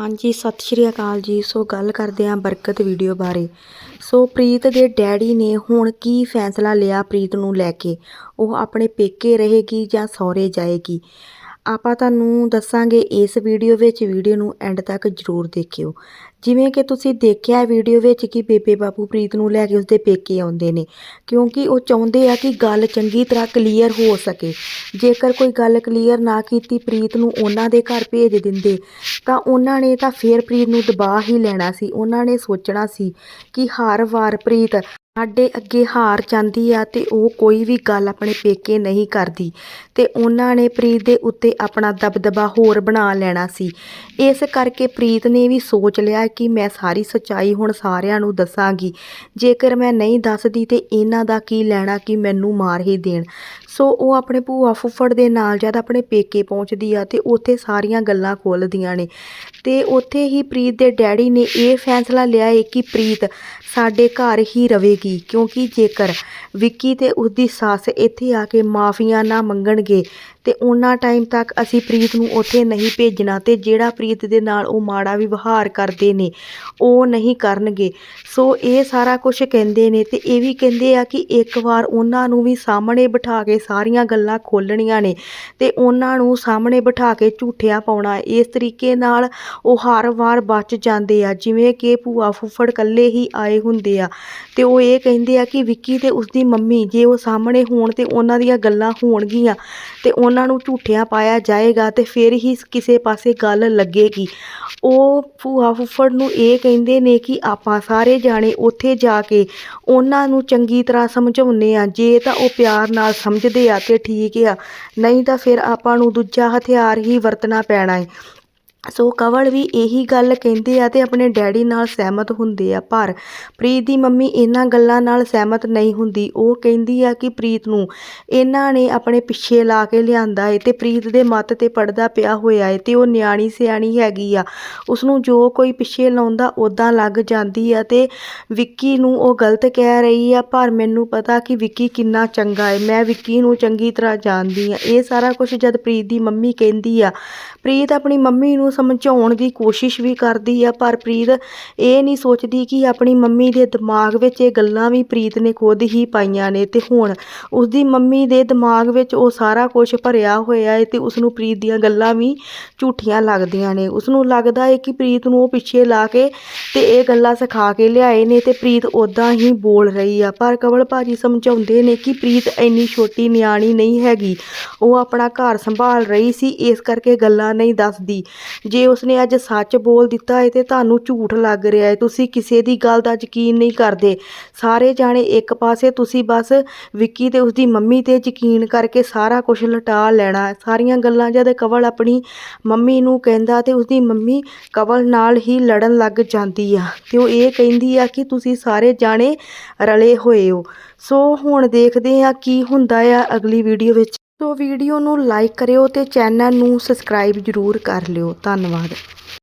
ਹਾਂਜੀ, ਸਤਿ ਸ਼੍ਰੀ ਅਕਾਲ ਜੀ। ਸੋ ਗੱਲ ਕਰਦੇ ਹਾਂ ਬਰਕਤ ਵੀਡੀਓ ਬਾਰੇ। ਸੋ ਪ੍ਰੀਤ ਦੇ ਡੈਡੀ ਨੇ ਹੁਣ ਕੀ ਫੈਸਲਾ ਲਿਆ ਪ੍ਰੀਤ ਨੂੰ ਲੈ ਕੇ? ਉਹ ਆਪਣੇ ਪੇਕੇ ਰਹੇਗੀ ਜਾਂ ਸਹੁਰੇ ਜਾਏਗੀ? ਆਪਾਂ ਤੁਹਾਨੂੰ ਦੱਸਾਂਗੇ ਇਸ ਵੀਡੀਓ ਵਿੱਚ, ਵੀਡੀਓ ਨੂੰ ਐਂਡ ਤੱਕ ਜ਼ਰੂਰ ਦੇਖਿਓ। ਜਿਵੇਂ ਕਿ ਤੁਸੀਂ ਦੇਖਿਆ ਵੀਡੀਓ ਵਿੱਚ ਕਿ ਬੇਬੇ ਬਾਪੂ ਪ੍ਰੀਤ ਨੂੰ ਲੈ ਕੇ ਉਸਦੇ ਪੇਕੇ ਆਉਂਦੇ ਨੇ, ਕਿਉਂਕਿ ਉਹ ਚਾਹੁੰਦੇ ਆ ਕਿ ਗੱਲ ਚੰਗੀ ਤਰ੍ਹਾਂ ਕਲੀਅਰ ਹੋ ਸਕੇ। ਜੇਕਰ ਕੋਈ ਗੱਲ ਕਲੀਅਰ ਨਾ ਕੀਤੀ ਪ੍ਰੀਤ ਨੂੰ ਉਹਨਾਂ ਦੇ ਘਰ ਭੇਜ ਦਿੰਦੇ, ਤਾਂ ਉਹਨਾਂ ਨੇ ਤਾਂ ਫੇਰ ਪ੍ਰੀਤ ਨੂੰ ਦਬਾ ਹੀ ਲੈਣਾ ਸੀ। ਉਹਨਾਂ ਨੇ ਸੋਚਣਾ ਸੀ ਕਿ ਹਰ ਵਾਰ ਪ੍ਰੀਤ ਸਾਡੇ ਅੱਗੇ ਹਾਰ ਜਾਂਦੀ ਆ ਅਤੇ ਉਹ ਕੋਈ ਵੀ ਗੱਲ ਆਪਣੇ ਪੇਕੇ ਨਹੀਂ ਕਰਦੀ। ਅਤੇ ਉਹਨਾਂ ਨੇ ਪ੍ਰੀਤ ਦੇ ਉੱਤੇ ਆਪਣਾ ਦਬਦਬਾ ਹੋਰ ਬਣਾ ਲੈਣਾ ਸੀ। ਇਸ ਕਰਕੇ ਪ੍ਰੀਤ ਨੇ ਵੀ ਸੋਚ ਲਿਆ ਕਿ ਮੈਂ ਸਾਰੀ ਸੱਚਾਈ ਹੁਣ ਸਾਰਿਆਂ ਨੂੰ ਦੱਸਾਂਗੀ। ਜੇਕਰ ਮੈਂ ਨਹੀਂ ਦੱਸਦੀ ਤਾਂ ਇਹਨਾਂ ਦਾ ਕੀ ਲੈਣਾ ਕਿ ਮੈਨੂੰ ਮਾਰ ਹੀ ਦੇਣ। ਸੋ ਉਹ ਆਪਣੇ ਭੂਆ ਫੁੱਫੜ ਦੇ ਨਾਲ ਜਦ ਆਪਣੇ ਪੇਕੇ ਪਹੁੰਚਦੀ ਆ ਅਤੇ ਉੱਥੇ ਸਾਰੀਆਂ ਗੱਲਾਂ ਖੋਲ੍ਹਦੀਆਂ ਨੇ। ਅਤੇ ਉੱਥੇ ਹੀ ਪ੍ਰੀਤ ਦੇ ਡੈਡੀ ਨੇ ਇਹ ਫੈਸਲਾ ਲਿਆ ਹੈ ਕਿ ਪ੍ਰੀਤ ਸਾਡੇ ਘਰ ਹੀ ਰਵੇਗੀ। ਕਿਉਂਕਿ ਜੇਕਰ ਵਿੱਕੀ ਤੇ ਉਸਦੀ ਸੱਸ ਇੱਥੇ ਆ ਕੇ ਮਾਫੀਆਂ ਨਾ ਮੰਗਣਗੇ ਅਤੇ ਉਹਨਾਂ ਟਾਈਮ ਤੱਕ ਅਸੀਂ ਪ੍ਰੀਤ ਨੂੰ ਉੱਥੇ ਨਹੀਂ ਭੇਜਣਾ ਅਤੇ ਜਿਹੜਾ ਪ੍ਰੀਤ ਦੇ ਨਾਲ ਉਹ ਮਾੜਾ ਵਿਵਹਾਰ ਕਰਦੇ ਨੇ, ਉਹ ਨਹੀਂ ਕਰਨਗੇ। ਸੋ ਇਹ ਸਾਰਾ ਕੁਛ ਕਹਿੰਦੇ ਨੇ ਅਤੇ ਇਹ ਵੀ ਕਹਿੰਦੇ ਆ ਕਿ ਇੱਕ ਵਾਰ ਉਹਨਾਂ ਨੂੰ ਵੀ ਸਾਹਮਣੇ ਬਿਠਾ ਕੇ ਸਾਰੀਆਂ ਗੱਲਾਂ ਖੋਲਣੀਆਂ ਨੇ ਅਤੇ ਉਹਨਾਂ ਨੂੰ ਸਾਹਮਣੇ ਬਿਠਾ ਕੇ ਝੂਠਿਆ ਪਾਉਣਾ, ਇਸ ਤਰੀਕੇ ਨਾਲ ਉਹ ਹਰ ਵਾਰ ਬਚ ਜਾਂਦੇ ਆ, ਜਿਵੇਂ ਕਿ ਭੂਆ ਫੁੱਫੜ ਇਕੱਲੇ ਹੀ ਆਏ ਹੁੰਦੇ ਆ। ਅਤੇ ਉਹ ਇਹ ਕਹਿੰਦੇ ਆ ਕਿ ਵਿੱਕੀ ਅਤੇ ਉਸਦੀ ਮੰਮੀ ਜੇ ਉਹ ਸਾਹਮਣੇ ਹੋਣ ਤੇ ਉਹਨਾਂ ਦੀਆਂ ਗੱਲਾਂ ਹੋਣਗੀਆਂ ਅਤੇ ਉਹਨਾਂ ਉਹਨਾਂ ਨੂੰ ਝੂਠਿਆਂ ਪਾਇਆ ਜਾਏਗਾ ਤੇ ਫਿਰ ਹੀ ਕਿਸੇ ਪਾਸੇ ਗੱਲ ਲੱਗੇਗੀ। ਉਹ ਭੂਆ ਫੁੱਫੜ ਨੂੰ ਇਹ ਕਹਿੰਦੇ ਨੇ ਕਿ ਆਪਾਂ ਸਾਰੇ ਜਾਣੇ ਉੱਥੇ ਜਾ ਕੇ ਉਹਨਾਂ ਨੂੰ ਚੰਗੀ ਤਰ੍ਹਾਂ ਸਮਝਾਉਂਦੇ ਆ ਜੇ ਤਾਂ ਉਹ ਪਿਆਰ ਨਾਲ ਸਮਝਦੇ ਆ ਤੇ ਠੀਕ ਆ, ਨਹੀਂ ਤਾਂ ਫਿਰ ਆਪਾਂ ਨੂੰ ਦੂਜਾ ਹਥਿਆਰ ਹੀ ਵਰਤਣਾ ਪੈਣਾ ਹੈ ਸੋ ਕਵਲ ਵੀ ਇਹੀ ਗੱਲ ਕਹਿੰਦੇ ਆ ਤੇ ਆਪਣੇ ਡੈਡੀ ਨਾਲ ਸਹਿਮਤ ਹੁੰਦੇ ਆ, ਪਰ ਪ੍ਰੀਤ ਦੀ ਮੰਮੀ ਇਹਨਾਂ ਗੱਲਾਂ ਨਾਲ ਸਹਿਮਤ ਨਹੀਂ ਹੁੰਦੀ। ਉਹ ਕਹਿੰਦੀ ਆ ਕਿ ਪ੍ਰੀਤ ਨੂੰ ਇਹਨਾਂ ਨੇ ਆਪਣੇ ਪਿੱਛੇ ਲਾ ਕੇ ਲਿਆਂਦਾ ਏ ਤੇ ਪ੍ਰੀਤ ਦੇ ਮੱਤ ਤੇ ਪੜਦਾ ਪਿਆ ਹੋਇਆ ਏ ਤੇ ਉਹ ਨਿਆਣੀ ਸਿਆਣੀ ਹੈਗੀ ਆ। ਉਸ ਨੂੰ ਜੋ ਕੋਈ ਪਿੱਛੇ ਲਾਉਂਦਾ ਉਦਾਂ ਲੱਗ ਜਾਂਦੀ ਆ ਤੇ ਵਿੱਕੀ ਨੂੰ ਉਹ ਗਲਤ ਕਹਿ ਰਹੀ ਆ, ਪਰ ਮੈਨੂੰ ਪਤਾ ਕਿ ਵਿੱਕੀ ਕਿੰਨਾ ਚੰਗਾ ਏ। ਮੈਂ ਵਿੱਕੀ ਨੂੰ ਚੰਗੀ ਤਰ੍ਹਾਂ ਜਾਣਦੀ ਆ। ਇਹ ਸਾਰਾ ਕੁਝ ਜਦ ਪ੍ਰੀਤ ਦੀ ਮੰਮੀ ਕਹਿੰਦੀ ਆ। ਪ੍ਰੀਤ ਆਪਣੀ ਮੰਮੀ ਨੂੰ ਸਮਝਾਉਣ ਦੀ ਕੋਸ਼ਿਸ਼ ਵੀ ਕਰਦੀ ਆ, ਪਰ ਪ੍ਰੀਤ ਇਹ ਨਹੀਂ ਸੋਚਦੀ ਕਿ ਆਪਣੀ ਮੰਮੀ ਦੇ ਦਿਮਾਗ ਵਿੱਚ ਇਹ ਗੱਲਾਂ ਵੀ ਪ੍ਰੀਤ ਨੇ ਖੁਦ ਹੀ ਪਾਈਆਂ ਨੇ। ਤੇ ਹੁਣ ਉਸਦੀ ਮੰਮੀ ਦੇ ਦਿਮਾਗ ਵਿੱਚ ਉਹ ਸਾਰਾ ਕੁਝ ਭਰਿਆ ਹੋਇਆ ਹੈ ਤੇ ਉਸ ਨੂੰ ਪ੍ਰੀਤ ਦੀਆਂ ਗੱਲਾਂ ਵੀ ਝੂਠੀਆਂ ਲੱਗਦੀਆਂ ਨੇ। ਉਸ ਨੂੰ ਲੱਗਦਾ ਹੈ ਕਿ ਪ੍ਰੀਤ ਨੂੰ ਉਹ ਪਿੱਛੇ ਲਾ ਕੇ ਤੇ ਇਹ ਗੱਲਾਂ ਸਿਖਾ ਕੇ ਲਿਆਏ ਨੇ ਤੇ ਪ੍ਰੀਤ ਉਦਾਂ ਹੀ ਬੋਲ ਰਹੀ ਆ। ਪਰ ਕਵਲ ਭਾਜੀ ਸਮਝਾਉਂਦੇ ਨੇ ਕਿ ਪ੍ਰੀਤ ਇੰਨੀ ਛੋਟੀ ਨਿਆਣੀ ਨਹੀਂ ਹੈਗੀ। ਉਹ ਆਪਣਾ ਘਰ ਸੰਭਾਲ ਰਹੀ ਸੀ, ਇਸ ਕਰਕੇ ਗੱਲਾਂ ਨਹੀਂ ਦੱਸਦੀ। ਜੇ ਉਸਨੇ ਅੱਜ ਸੱਚ ਬੋਲ ਦਿੱਤਾ ਹੈ ਤੇ ਤੁਹਾਨੂੰ ਝੂਠ ਲੱਗ ਰਿਹਾ ਹੈ, ਤੁਸੀਂ ਕਿਸੇ ਦੀ ਗੱਲ ਦਾ ਯਕੀਨ ਨਹੀਂ ਕਰਦੇ। ਸਾਰੇ ਜਾਣੇ ਇੱਕ ਪਾਸੇ, ਤੁਸੀਂ ਬਸ ਵਿੱਕੀ ਤੇ ਉਸਦੀ ਮੰਮੀ ਤੇ ਯਕੀਨ ਕਰਕੇ ਸਾਰਾ ਕੁਝ ਲਟਾ ਲੈਣਾ ਸਾਰੀਆਂ ਗੱਲਾਂ ਜਦ ਕਵਲ ਆਪਣੀ ਮੰਮੀ ਨੂੰ ਕਹਿੰਦਾ ਤੇ ਉਸਦੀ ਮੰਮੀ ਕਵਲ ਨਾਲ ਹੀ ਲੜਨ ਲੱਗ ਜਾਂਦੀ ਆ। ਤੇ ਉਹ ਇਹ ਕਹਿੰਦੀ ਆ ਕਿ ਤੁਸੀਂ ਸਾਰੇ ਜਾਣੇ ਰਲੇ ਹੋਏ ਹੋ। ਸੋ ਹੁਣ ਦੇਖਦੇ ਆ ਕੀ ਹੁੰਦਾ ਆ ਅਗਲੀ ਵੀਡੀਓ ਵਿੱਚ। ਸੋ ਵੀਡੀਓ ਨੂੰ ਲਾਈਕ ਕਰਿਓ ਤੇ ਚੈਨਲ ਨੂੰ ਸਬਸਕ੍ਰਾਈਬ ਜ਼ਰੂਰ ਕਰ ਲਿਓ। ਧੰਨਵਾਦ।